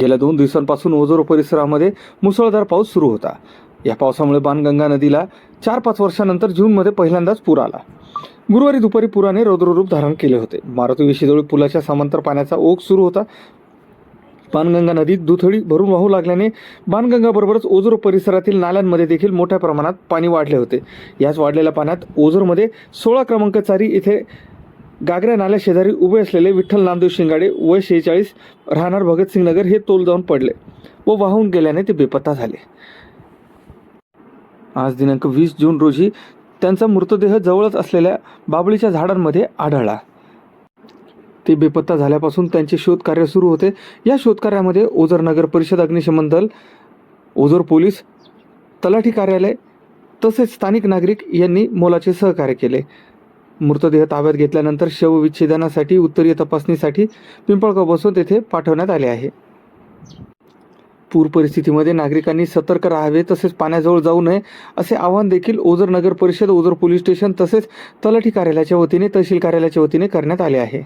गेल्या दोन दिवसांपासून ओझोर परिसरामध्ये मुसळधार पाऊस सुरू होता. या पावसामुळे बाणगंगा नदीला चार पाच वर्षानंतर जूनमध्ये पहिल्यांदाच पूर आला. गुरुवारी दुपारी पुराने रौद्ररूप धारण केले होते. मारुती विशीजवळ पुलाच्या समांतर पाण्याचा ओघ सुरू होता. बाणगंगा नदीत दुथडी भरून वाहू लागल्याने बाणगंगाबरोबरच ओझोर परिसरातील नाल्यांमध्ये देखील मोठ्या प्रमाणात पाणी वाढले होते. याच वाढलेल्या पाण्यात ओझोरमध्ये सोळा क्रमांक चारी इथे गागऱ्या नाल्या शेजारी उभे असलेले विठ्ठल नामदेव शिंगाडे वय शेहेचाळीस राहणार भगतसिंग नगर हे तोल जाऊन पडले व वाहून गेल्याने ते बेपत्ता झाले. आज दिनांक वीस जून रोजी त्यांचा मृतदेह जवळच असलेल्या बाबळीच्या झाडांमध्ये आढळला. ते बेपत्ता झाल्यापासून त्यांचे शोधकार्य सुरू होते. या शोधकार्यामध्ये ओझर नगर परिषद अग्निशमन दल ओझर पोलीस तलाठी कार्यालय तसेच स्थानिक नागरिक यांनी मोलाचे सहकार्य केले. मृतदेह ताब्यात घेतल्यानंतर शवविच्छेदनासाठी उत्तरीय तपासणीसाठी पिंपळगाव बसून तेथे पाठवण्यात आले आहे. पूर परिस्थितीमध्ये नागरिकांनी सतर्क राहावे तसेच पाण्याजवळ जाऊ नये असे आवाहन देखील ओझर नगर परिषद ओझर पोलीस स्टेशन तसेच तलाठी कार्यालयाच्या वतीने तहसील कार्यालयाच्या वतीने करण्यात आले आहे.